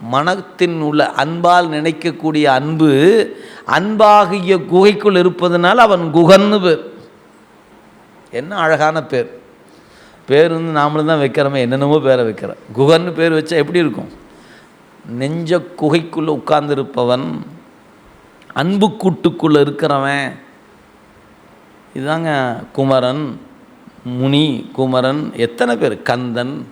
மனத்தின் உள்ள அன்பால் நினைக்கக்கூடிய அன்பு அன்பாகிய குகைக்குள் இருப்பதனால் அவன் குகன்னு பேர். என்ன அழகான பேர். பேர் வந்து நாமளும் தான் வைக்கிறோமே என்னென்னமோ பேரை வைக்கிறோம். குகன்னு பேர் வச்சா எப்படி இருக்கும்? நெஞ்ச குகைக்குள்ளே உட்கார்ந்துருப்பவன் அன்பு கூட்டுக்குள்ளே இருக்கிறவன். இதுதாங்க குமரன் முனி குமரன் எத்தனை பேர்? கந்தன்.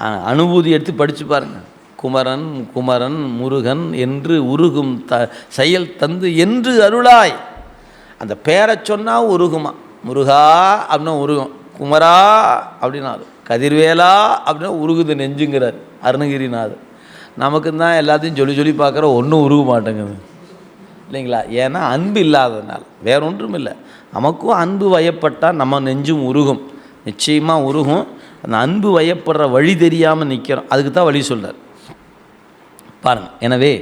அனுபூதி எடுத்து படித்து பாருங்கள் குமரன் குமரன் முருகன் என்று உருகும் த செயல் தந்து என்று அருளாய். அந்த பேரை சொன்னால் உருகுமா? முருகா அப்படின்னா உருகும். குமரா அப்படின்னா கதிர்வேலா அப்படின்னா உருகுது நெஞ்சுங்கிறார் அருணகிரிநாதர். நமக்கு தான் எல்லாத்தையும் சொல்லி சொல்லி பார்க்குற ஒன்றும் உருக மாட்டேங்குது. இல்லைங்களா? ஏன்னா அன்பு இல்லாததுனால. வேற ஒன்றும் இல்லை. நமக்கும் அன்பு வயப்பட்டால் நம்ம நெஞ்சும் உருகும். நிச்சயமாக உருகும். அந்த அன்பு வயப்படுற வழி தெரியாமல் நிற்கிறோம் அதுக்கு தான் வழி சொல்கிறார் பாருங்க. எனவே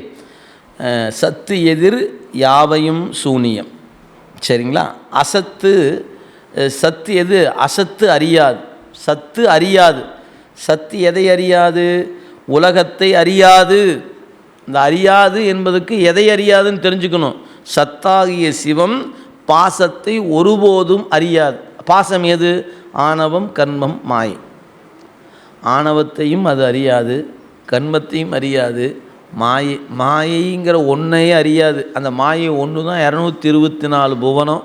சத்து எதிர் யாவையும் சூனியம். சரிங்களா? அசத்து சத்து எது? அசத்து அறியாது. சத்து அறியாது. சத்து எதை அறியாது? உலகத்தை அறியாது. இந்த அறியாது என்பதுக்கு எதை அறியாதுன்னு தெரிஞ்சுக்கணும். சத்தாகிய சிவம் பாசத்தை ஒருபோதும் அறியாது. பாசம் எது? ஆணவம் கண்மம் மாயை. ஆணவத்தையும் அது அறியாது. கண்மத்தையும் அறியாது. மாயை மாயைங்கிற ஒன்றையே அறியாது. அந்த மாயை ஒன்று தான் இரநூத்தி இருபத்தி நாலு புவனம்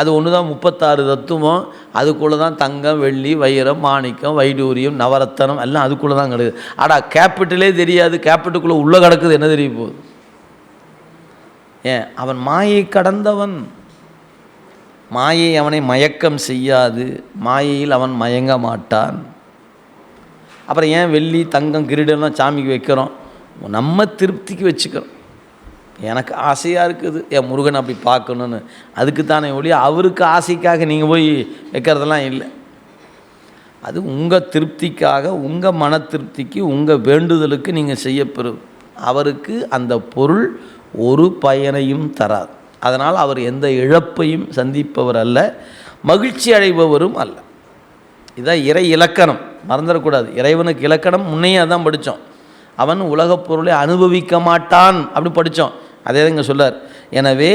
அது ஒன்று தான் முப்பத்தாறு தத்துவம் அதுக்குள்ளே தான் தங்கம் வெள்ளி வைரம் மாணிக்கம் வைடூரியம் நவரத்தனம் எல்லாம் அதுக்குள்ளே தான் கிடக்குது. ஆடா கேபிட்டலே தெரியாது. கேபிட்டலுக்குள்ளே உள்ளே கிடக்குது என்ன தெரிய போகுது ஏன்? அவன் மாயை கடந்தவன். மாயை அவனை மயக்கம் செய்யாது. மாயையில் அவன் மயங்க மாட்டான். அப்புறம் ஏன் வெள்ளி தங்கம் கிரீடம்லாம் சாமிக்கு வைக்கிறோம்? நம்ம திருப்திக்கு வச்சுக்கிறோம். எனக்கு ஆசையாக இருக்குது. என் முருகன் அப்படி பார்க்கணுன்னு அதுக்கு தானே ஒழிய அவருக்கு ஆசைக்காக நீங்கள் போய் வைக்கிறதெல்லாம் இல்லை. அது உங்கள் திருப்திக்காக உங்கள் மன திருப்திக்கு உங்கள் வேண்டுதலுக்கு நீங்கள் செய்யப்பெறும். அவருக்கு அந்த பொருள் ஒரு பயனையும் தராது. அதனால் அவர் எந்த இழப்பையும் சந்திப்பவர் அல்ல மகிழ்ச்சி அடைபவரும் அல்ல. இதான் இறை இலக்கணம். மறந்துடக்கூடாது. இறைவனுக்கு இலக்கணம் முன்னையே அதான் படித்தோம். அவன் உலகப் பொருளை அனுபவிக்க மாட்டான். அப்படி படித்தோம் அதே தான் இங்கே சொல்லார். எனவே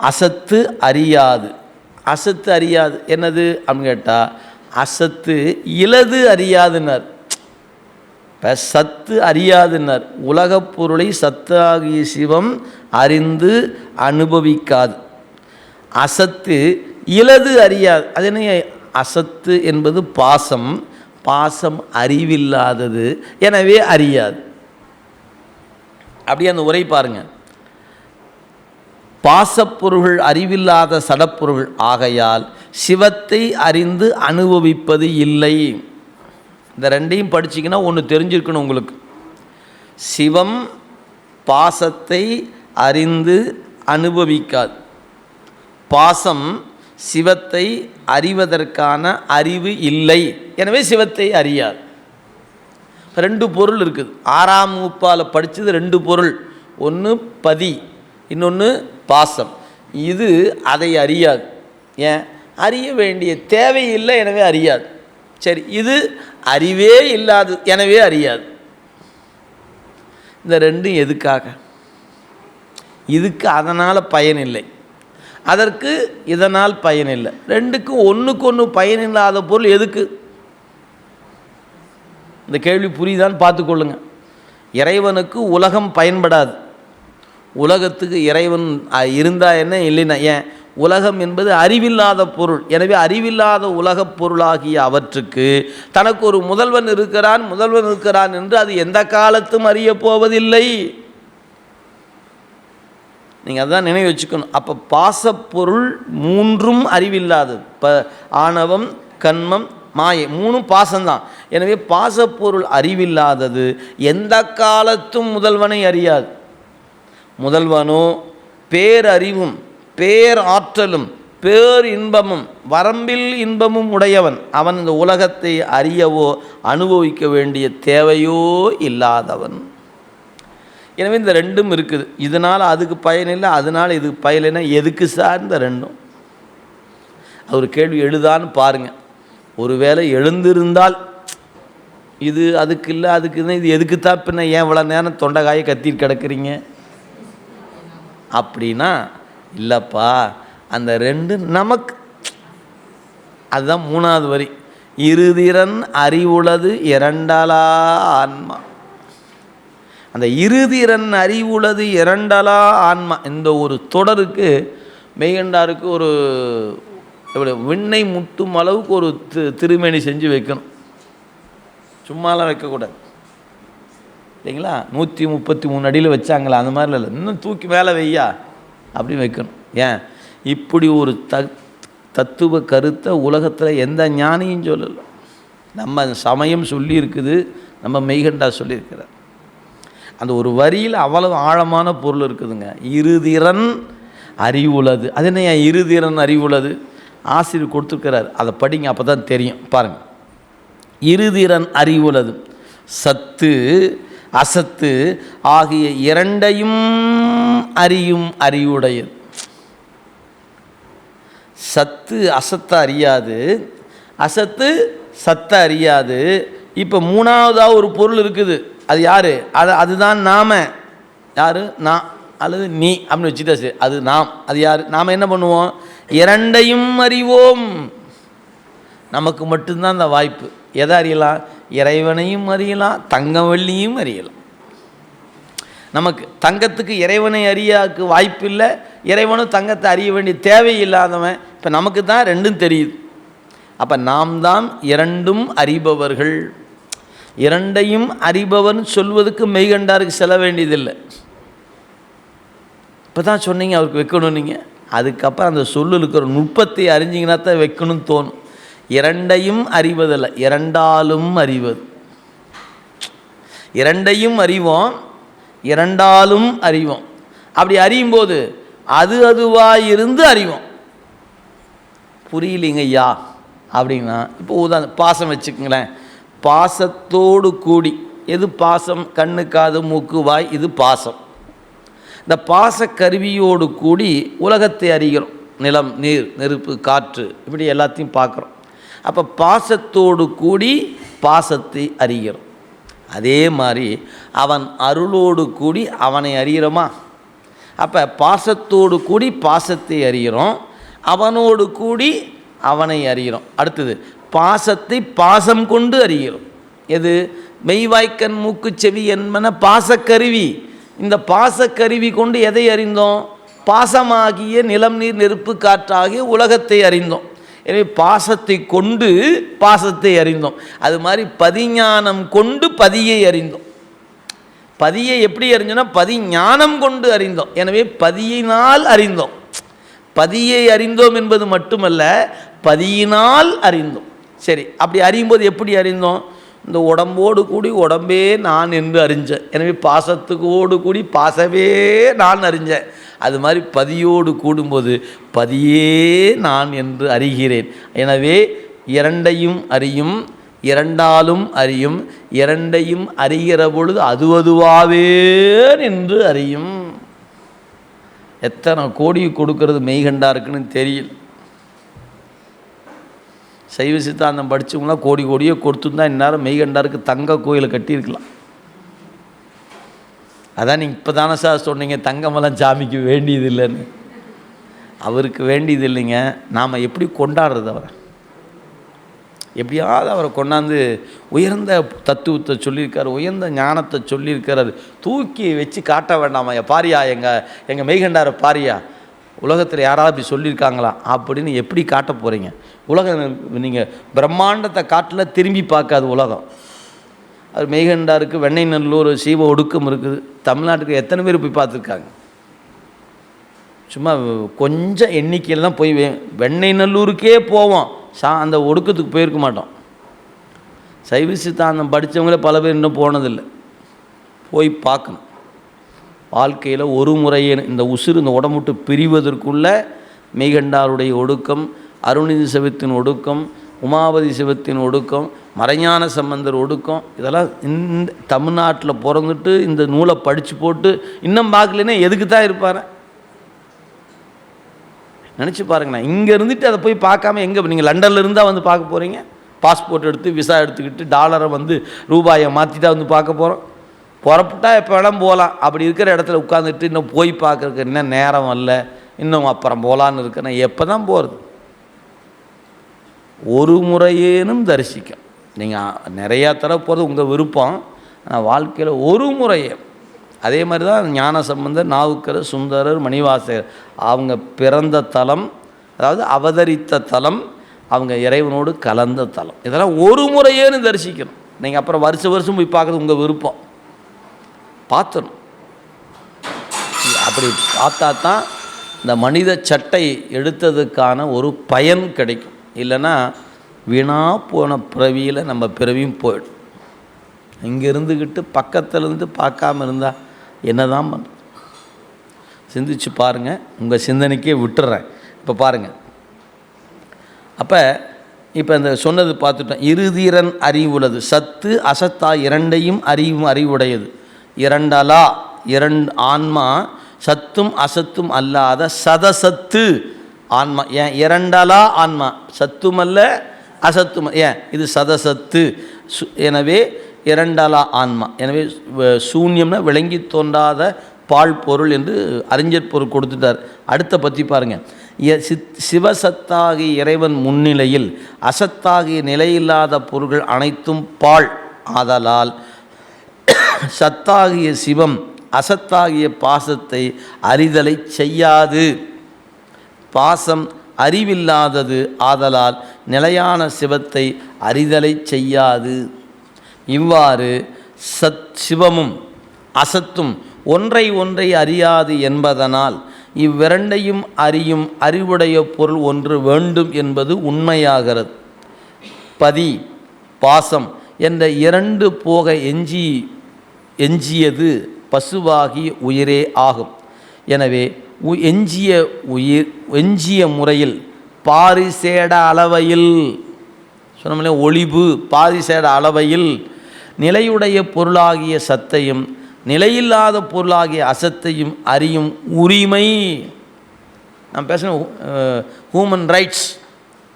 அசத்து அறியாது. அசத்து அறியாது. என்னது? அப்படின்னு கேட்டால் அசத்து இலது அறியாதுன்னார். இப்போ சத்து அறியாதுன்னார். உலகப் பொருளை சத்தாகிய சிவம் அறிந்து அனுபவிக்காது. அசத்து இலது அறியாது. அது என்ன அசத்து என்பது பாசம். பாசம் அறிவில்லாதது. எனவே அறியாது. அப்படியே அந்த உரை பாருங்க. பாசப்பொருள் அறிவில்லாத சடப்பொருள் ஆகையால் சிவத்தை அறிந்து அனுபவிப்பது இல்லை. இந்த ரெண்டையும் படிச்சிங்கன்னா ஒன்று தெரிஞ்சிருக்கணும் உங்களுக்கு. சிவம் பாசத்தை அறிந்து அனுபவிக்காது. பாசம் சிவத்தை அறிவதற்கான அறிவு இல்லை. எனவே சிவத்தை அறியாது. ரெண்டு பொருள் இருக்குது. ஆறாம் வகுப்பால் படித்தது ரெண்டு பொருள். ஒன்று பதி இன்னொன்று பாசம். இது அதை அறியாது. ஏன்? அறிய வேண்டிய தேவையில்லை எனவே அறியாது. சரி இது அறிவே இல்லாது எனவே அறியாது. இந்த ரெண்டும் எதுக்காக? இதுக்கு அதனால் பயனில்லை அதற்கு இதனால் பயனில்லை ரெண்டுக்கும் ஒன்றுக்கு ஒன்று பயனில்லாத பொருள் எதுக்கு? இந்த கேள்வி புரியுதான்னு பார்த்துக்கொள்ளுங்க இறைவனுக்கு உலகம் பயன்படாது. உலகத்துக்கு இறைவன் இருந்தா என்ன இல்லைன்னா ஏன்? உலகம் என்பது அறிவில்லாத பொருள். எனவே அறிவில்லாத உலகப் பொருளாகிய அவற்றுக்கு தனக்கு ஒரு முதல்வன் இருக்கிறான் முதல்வன் இருக்கிறான் என்று அது எந்த காலத்தும் அறியப் போவதில்லை. நீங்கள் அதான் நினைவு வச்சுக்கணும். அப்போ பாசப்பொருள் மூன்றும் அறிவில்லாதது. ப ஆணவம் கண்மம் மாயை மூணும் பாசம்தான். எனவே பாசப்பொருள் அறிவில்லாதது எந்த காலத்தும் முதல்வனை அறியாது. முதல்வனோ பேரறிவும் பேராற்றலும் பேர் இன்பமும் வரம்பில் இன்பமும் உடையவன். அவன் இந்த உலகத்தை அறியவோ அனுபவிக்க வேண்டிய தேவையோ இல்லாதவன். எனவே இந்த ரெண்டும் இருக்குது. இதனால் அதுக்கு பயனில்லை அதனால் இதுக்கு பயனில்லை எதுக்கு சார் இந்த ரெண்டும் அவர் கேள்வி எழுதான்னு பாருங்கள் ஒருவேளை எழுந்திருந்தால் இது அதுக்கு இல்லை அதுக்கு இல்லை இது எதுக்கு தான் பின்ன ஏன் இவ்வளோ நேரம் தொண்டைக்காயை கத்திட்டு கிடக்குறீங்க? அப்படின்னா இல்லைப்பா அந்த ரெண்டு நமக்கு அதுதான் மூணாவது வரி. இருதிறன் அறிவுளது இரண்டலா ஆன்மா. அந்த இருதிறன் அறிவுளது இரண்டலா ஆன்மா. இந்த ஒரு தொடருக்கு மெய்கண்டாருக்கு ஒரு இப்படி விண்ணை முட்டும் அளவுக்கு ஒரு தி திருமேனி செஞ்சு வைக்கணும். சும்மாலாம் வைக்கக்கூடாது. இல்லைங்களா? நூற்றி முப்பத்தி மூணு அடியில் வச்சாங்களா? அந்த மாதிரிலாம் இல்லை. இன்னும் தூக்கி மேலே வையா? அப்படின்னு வைக்கணும். ஏன்? இப்படி ஒரு த தத்துவ கருத்தை உலகத்தில் எந்த ஞானியும் சொல்லலை. நம்ம சமயம் சொல்லியிருக்குது நம்ம மெய்கண்டா சொல்லியிருக்கிறார். அந்த ஒரு வரியில் அவ்வளவு ஆழமான பொருள் இருக்குதுங்க. இருதிறன் அறிவுள்ளது அது என்ன ஏன் இருதிறன் அறிவுள்ளது ஆசிரியர் கொடுத்துருக்கிறார். அதை படிங்க அப்போ தான் தெரியும். பாருங்கள் இருதிறன் அறிவுள்ளது. சத்து அசத்து ஆகிய இரண்டையும் அறியும் அறிவுடையது. சத்து அசத்தை அறியாது. அசத்து சத்தை அறியாது. இப்போ மூணாவதாக ஒரு பொருள் இருக்குது. அது யார்? அது அதுதான் நாம. யார்? நான் அல்லது நீ அப்படின்னு வச்சுட்டா சரி அது நாம். அது யார்? நாம் என்ன பண்ணுவோம்? இரண்டையும் அறிவோம். நமக்கு மட்டும்தான் அந்த வாய்ப்பு. எதை அறியலாம்? இறைவனையும் அறியலாம் தங்கம் வெள்ளியும் அறியலாம். நமக்கு தங்கத்துக்கு இறைவனை அறியாக்கு வாய்ப்பு இல்லை. இறைவனும் தங்கத்தை அறிய வேண்டிய தேவையில்லாதவன் இப்போ நமக்கு தான் ரெண்டும் தெரியுது. அப்போ நாம் தான் இரண்டும் அறிபவர்கள். இரண்டையும் அறிபவர்னு சொல்வதுக்கு மெய்கண்டாருக்கு செல்ல வேண்டியதில்லை. இப்போ தான் சொன்னீங்க அவருக்கு வைக்கணும் நீங்கள் அதுக்கப்புறம் அந்த சொல்லில் இருக்கிற நுட்பத்தை அறிஞ்சிங்கன்னா தான் வைக்கணும்னு தோணும். இரண்டையும் அறிவதில்லை. இரண்டாலும் அறிவது. இரண்டையும் அறிவோம் இரண்டாலும் அறிவோம். அப்படி அறியும் போது அது அதுவாக இருந்து அறிவோம். புரியலிங்க ஐயா அப்படின்னா இப்போ உதாரணம் பாசம் வச்சுக்கங்களேன். பாசத்தோடு கூடி எது பாசம்? கண்ணு காது மூக்கு வாய் இது பாசம். இந்த பாசக்கருவியோடு கூடி உலகத்தை அறிகிறோம். நிலம் நீர் நெருப்பு காற்று இப்படி எல்லாத்தையும் பார்க்குறோம். அப்போ பாசத்தோடு கூடி பாசத்தை அறிகிறோம். அதே மாதிரி அவன் அருளோடு கூடி அவனை அறிகிறோமா? அப்போ பாசத்தோடு கூடி பாசத்தை அறிகிறோம். அவனோடு கூடி அவனை அறிகிறோம். அடுத்தது பாசத்தை பாசம் கொண்டு அறிகிறோம். எது? மெய்வாய்க்கண் மூக்கு செவி என்பன பாசக்கருவி. இந்த பாசக்கருவி கொண்டு எதை அறிந்தோம்? பாசமாகிய நிலம் நீர் நெருப்பு காற்றாகிய உலகத்தை அறிந்தோம். எனவே பாசத்தை கொண்டு பாசத்தை அறிந்தோம். அது மாதிரி பதிஞானம் கொண்டு பதியை அறிந்தோம். பதியை எப்படி அறிஞ்சோன்னா பதிஞானம் கொண்டு அறிந்தோம். எனவே பதியினால் அறிந்தோம். பதியை அறிந்தோம் என்பது மட்டுமல்ல பதியினால் அறிந்தோம். சரி அப்படி அறியும்போது எப்படி அறிந்தோம்? இந்த உடம்போடு கூடி உடம்பே நான் என்று அறிஞ்சேன். எனவே பாசத்துக்கோடு கூடி பாசவே நான் அறிஞ்சேன். அது மாதிரி பதியோடு கூடும்போது பதியே நான் என்று அறிகிறேன். எனவே இரண்டையும் அறியும் இரண்டாலும் அறியும் இரண்டையும் அறிகிற பொழுது அது அதுவாவே என்று அறியும். எத்தனை கோடி கொடுக்கறது மெய்கண்டா இருக்குன்னு தெரியல. சைவ சித்தாந்தம் படித்தவங்களாம் கோடி கோடியே கொடுத்துருந்தா இந்நேரம் மெய்கண்டாருக்கு தங்க கோயிலை கட்டியிருக்கலாம். அதான் நீங்கள் இப்போ தானே சார் சொன்னீங்க தங்கமெல்லாம் சாமிக்கு வேண்டியது இல்லைன்னு அவருக்கு வேண்டியது இல்லைங்க நாம் எப்படி கொண்டாடுறது அவரை? எப்படியாவது அவரை கொண்டாந்து உயர்ந்த தத்துவத்தை சொல்லியிருக்காரு உயர்ந்த ஞானத்தை சொல்லியிருக்கிறாரு தூக்கி வச்சு காட்ட வேண்டாமா? பாரியா எங்கள் எங்கள் மெய்கண்டார பாரியா? உலகத்தில் யாராவது அப்படி சொல்லியிருக்காங்களா? அப்படின்னு எப்படி காட்ட போகிறீங்க உலகம் நீங்கள் பிரம்மாண்டத்தை காட்டில் திரும்பி பார்க்காது உலகம். அது மெய்கண்டாருக்கு வெண்ணெய் நல்லூர் சீவ ஒடுக்கம் இருக்குது. தமிழ்நாட்டுக்கு எத்தனை பேர் போய் பார்த்துருக்காங்க? சும்மா கொஞ்சம் எண்ணிக்கையில் தான் போய் வெண்ணெய் நல்லூருக்கே போவோம். சா அந்த ஒடுக்கத்துக்கு போயிருக்க மாட்டோம். சைவ சித்தாந்தம் படித்தவங்களே பல பேர் இன்னும் போனதில்லை. போய் பார்க்கணும். வாழ்க்கையில் ஒரு முறையே இந்த உசுறு இந்த உடம்புட்டு பிரிவதற்குள்ள மெய்கண்டாருடைய ஒடுக்கம் அருணிதி சிவத்தின் ஒடுக்கம் உமாபதி சிவத்தின் ஒடுக்கம் மறைஞான சம்பந்தர் ஒடுக்கம் இதெல்லாம் இந்த தமிழ்நாட்டில் பிறந்துட்டு இந்த நூலை படித்து போட்டு இன்னும் பார்க்கலன்னா எதுக்கு தான் இருப்பார்? நினச்சி பாருங்களேன் இங்கே இருந்துட்டு அதை போய் பார்க்காம எங்கே நீங்கள் லண்டனில் இருந்தால் வந்து பார்க்க போகிறீங்க பாஸ்போர்ட் எடுத்து விசா எடுத்துக்கிட்டு டாலரை வந்து ரூபாயை மாற்றி தான் வந்து பார்க்க போகிறோம் புறப்பட்டா எப்போ வேணாம் போகலாம் அப்படி இருக்கிற இடத்துல உட்காந்துட்டு இன்னும் போய் பார்க்கறதுக்கு இன்னும் நேரம் வரல இன்னும் அப்புறம் போகலான்னு இருக்கிறேன் எப்போ தான் போகிறது ஒரு முறையேனும் தரிசிக்கும். நீங்கள் நிறையா தடவை போகிறது உங்கள் விருப்பம். ஆனால் வாழ்க்கையில் ஒரு முறையே. அதே மாதிரி தான் ஞான சம்பந்தர் நாவுக்கரர் சுந்தரர் மணிவாசகர். அவங்க பிறந்த தலம் அதாவது அவதரித்த தலம் அவங்க இறைவனோடு கலந்த தலம். இதெல்லாம் ஒரு முறையேன்னு தரிசிக்கணும். நீங்கள் அப்புறம் வருஷம் வருஷம் போய் பார்க்குறது உங்கள் விருப்பம். பார்த்துடணும் அப்படி பார்த்தா தான் இந்த மனித சட்டை எடுத்ததுக்கான ஒரு பயன் கிடைக்கும். இல்லைன்னா வீணா போன பிறவியில் நம்ம பிறவியும் போயிடும். இங்கே இருந்துக்கிட்டு பக்கத்துலேருந்து பார்க்காம இருந்தால் என்ன தான் பண்ணுறது சிந்திச்சு பாருங்கள் உங்கள் சிந்தனைக்கே விட்டுறேன். இப்போ பாருங்கள் அப்போ இப்போ இந்த சொன்னது பார்த்துட்டோம். இருதீரன் அறிவுள்ளது. சத்து அசத்தா இரண்டையும் அறிவும் அறிவுடையது. இரண்டலா இரண்டு ஆன்மா சத்தும் அசத்தும் அல்லாத சதசத்து ஆன்மா. ஏன்? இரண்டலா ஆன்மா. சத்துமல்ல அசத்தும் ஏன்? இது சதசத்து. சு எனவே இரண்டலா ஆன்மா. எனவே சூன்யம்னா விளங்கி தோன்றாத பால் பொருள் என்று அறிஞர் பொருள் கொடுத்துட்டார். அடுத்த பற்றி பாருங்கள் எ- சித் இறைவன் முன்னிலையில் அசத்தாகிய நிலையில்லாத பொருள்கள் அனைத்தும் பால். ஆதலால் சத்தாகிய சிவம் அசத்தாகிய பாசத்தை அறிதலை செய்யாது. பாசம் அறிவில்லாதது ஆதலால் நிலையான சிவத்தை அறிதலை செய்யாது. இவ்வாறு சத் சிவமும் அசத்தும் ஒன்றை ஒன்றை அறியாது என்பதனால் இவ்விரண்டையும் அறியும் அறிவுடைய பொருள் ஒன்று வேண்டும் என்பது உண்மையாகிறது. பதி பாசம் என்ற இரண்டு போக எஞ்சி எஞ்சியது பசுவாகி உயிரே ஆகும். எனவே உ- எஞ்சிய உயிர் எஞ்சிய முறையில் பாரிசேட அளவையில் சொன்னோம்ல ஒளிவு பாரிசேட அளவையில் நிலையுடைய பொருளாகிய சத்தையும் நிலையில்லாத பொருளாகிய அசத்தையும் அறியும் உரிமை. நான் பேசுகிறேன் ஹூமன் ரைட்ஸ்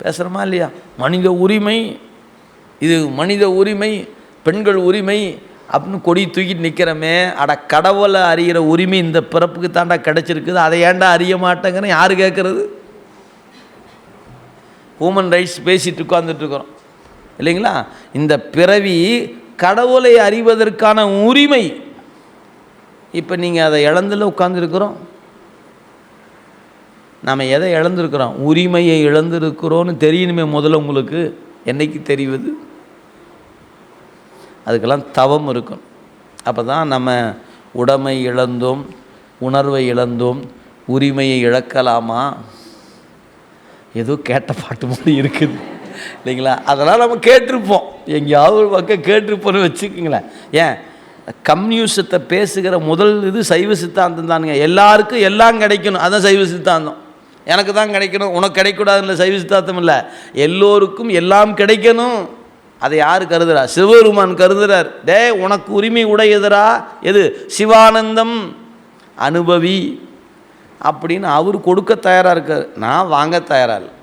பேசுகிறோமா இல்லையா? மனித உரிமை. இது மனித உரிமை பெண்கள் உரிமை அப்படின்னு கொடி தூக்கிட்டு நிற்கிறோமே அட கடவுளை அறிகிற உரிமை இந்த பிறப்புக்கு தாண்டா கிடச்சிருக்குது. அதை ஏன்டா அறிய மாட்டேங்கிறேன் யார் கேட்குறது ஹூமன் ரைட்ஸ் பேசிட்டு உட்காந்துட்ருக்குறோம் இல்லைங்களா? இந்த பிறவி கடவுளை அறிவதற்கான உரிமை. இப்போ நீங்கள் அதை இழந்துல உட்காந்துருக்குறோம் நாம் எதை இழந்திருக்கிறோம்? உரிமையை இழந்திருக்கிறோன்னு தெரியணுமே முதல்ல உங்களுக்கு. என்னைக்கு தெரிவது? அதுக்கெல்லாம் தவம் இருக்கும் அப்போ தான் நம்ம உடமை இழந்தோம் உணர்வை இழந்தோம் உரிமையை இழக்கலாமா? ஏதோ கேட்ட பாட்டு மாதிரி இருக்குது. இல்லைங்களா? அதெல்லாம் நம்ம கேட்டிருப்போம். எங்கேயாவது ஒரு பக்கம் கேட்டிருப்போம்னு வச்சுக்கோங்களேன். ஏன்? கம்யூனிசத்தை பேசுகிற முதல் இது சைவ சித்தாந்தம் தானுங்க. எல்லாருக்கும் எல்லாம் கிடைக்கணும். அதுதான் சைவ சித்தாந்தம். எனக்கு தான் கிடைக்கணும். உனக்கு கிடைக்கூடாதுன்னு இல்லை சைவ சித்தாந்தம் இல்லை. எல்லோருக்கும் எல்லாம் கிடைக்கணும். அதை யார் கருதுறா சிவபெருமான் கருதுறார். டே உனக்கு உரிமை உடையதுரா எது? சிவானந்தம் அனுபவி அப்படின்னு அவர் கொடுக்க தயாராக இருக்கார். நான் வாங்க தயாராக இல்லை.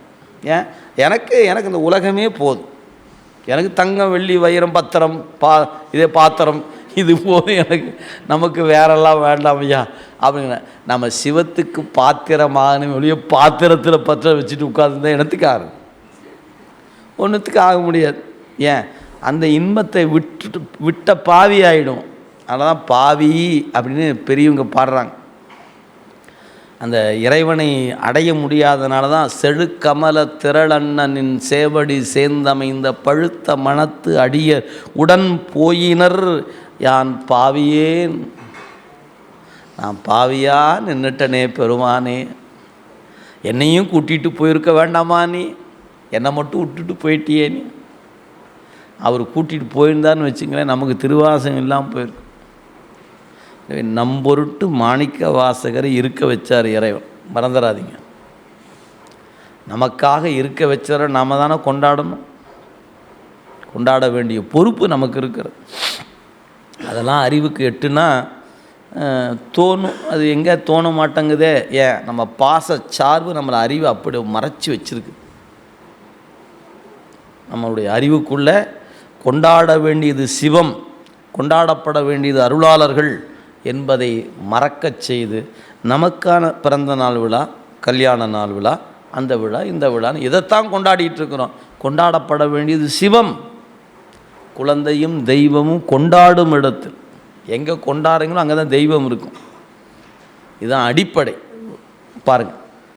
ஏன்? எனக்கு எனக்கு இந்த உலகமே போதும். எனக்கு தங்கம் வெள்ளி வைரம் பத்திரம் பா இதே பாத்திரம் இது போதும். எனக்கு நமக்கு வேறெல்லாம் வேண்டாம் ஐயா அப்படிங்கிற நம்ம சிவத்துக்கு பாத்திரமான வெளியே பாத்திரத்தில் பத்திரம் வச்சுட்டு உட்காந்துருந்தா இடத்துக்கு ஆகும்? ஒன்றுத்துக்கு ஆக முடியாது. ஏன்? அந்த இன்பத்தை விட்டுட்டு விட்ட பாவி ஆகிடும் அதனால் பாவி அப்படின்னு பெரியவங்க பாடுறாங்க. அந்த இறைவனை அடைய முடியாதனால தான் செழுக்கமல திரளண்ணனின் சேவடி சேர்ந்தமைந்த பழுத்த மனத்து அடிய உடன் போயினர். யான் பாவியேன்? நான் பாவியா? நின்றுட்டனே பெருமானே. என்னையும் கூட்டிகிட்டு போயிருக்க வேண்டாமா நீ? என்னை மட்டும் விட்டுட்டு போயிட்டியே நீ? அவர் கூட்டிகிட்டு போயிருந்தான்னு வச்சுங்களேன் நமக்கு திருவாசகம் இல்லாமல் போயிருக்கும் நம்பொருட்டு மாணிக்க வாசகரை இருக்க வச்சார் இறைவன். மறந்துடாதீங்க நமக்காக இருக்க வச்சவரை நாம தானே கொண்டாடணும். கொண்டாட வேண்டிய பொறுப்பு நமக்கு இருக்கிறது. அதெல்லாம் அறிவுக்கு எட்டுனா தோணும். அது எங்கே தோண மாட்டேங்குதே? ஏன்? நம்ம பாச சார்பு நம்மளை அறிவை அப்படி மறைச்சி வச்சிருக்கு. நம்மளுடைய அறிவுக்குள்ளே கொண்டாட வேண்டியது சிவம் கொண்டாடப்பட வேண்டியது அருளாளர்கள் என்பதை மறக்கச் செய்து நமக்கான பிறந்த நாள் விழா கல்யாண நாள் விழா அந்த விழா இந்த விழான்னு இதைத்தான் கொண்டாடிட்டு இருக்கிறோம். கொண்டாடப்பட வேண்டியது சிவம். குழந்தையும் தெய்வமும் கொண்டாடும் இடத்தில். எங்கே கொண்டாடுறீங்களோ அங்கே தான் தெய்வம் இருக்கும். இதுதான் அடிப்படை. பாருங்கள்